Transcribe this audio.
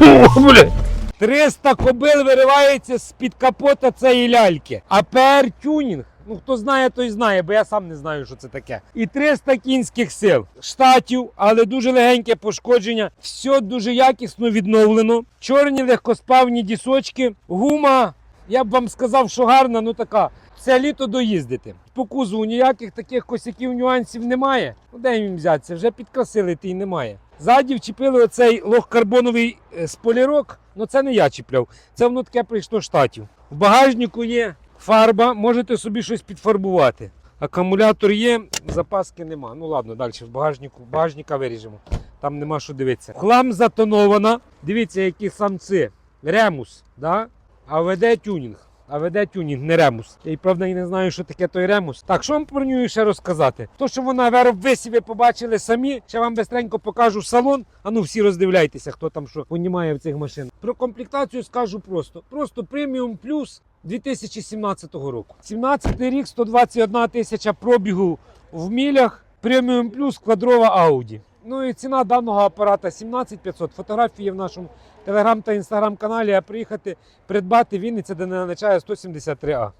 О, 300 кобил виривається з-під капота цієї ляльки. АПР тюнінг. Ну, хто знає, той знає, бо я сам не знаю, що це таке. І 300 кінських сил. Штатів, але дуже легеньке пошкодження. Все дуже якісно відновлено. Чорні легкоспавні дісочки. Гума, я б вам сказав, що гарна, ну така. Це літо доїздити. По кузову ніяких таких косяків, нюансів немає. Ну де їм взятися? Вже підкрасили, й немає. Ззаді вчепили оцей лохкарбоновий е, сполірок. Ну це не я чіпляв. Це воно таке прийшло штатів. В багажнику є фарба, можете собі щось підфарбувати. Акумулятор є, запаски нема. Ну ладно, далі в багажнику, багажника виріжемо. Там нема що дивитися. Хлам затонована. Дивіться, які самці. Ремус, да? а веде тюнінг. А веде тюнінг, не ремус. Я й правда і не знаю, що таке той ремус. Так, що вам про нього ще розказати? То, що вона виробвесі ви побачили самі, ще вам бистренько покажу салон. А ну всі роздивляйтеся, хто там що понімає в цих машинах. Про комплектацію скажу просто. Просто преміум плюс 2017 року. 17 рік, 121 тисяча пробігу в мілях. Преміум плюс квадрова Ауді. Ну і ціна даного апарата 17500. Фотографії в нашому телеграм та інстаграм каналі. А приїхати придбати Вінниця, де не начає 173А.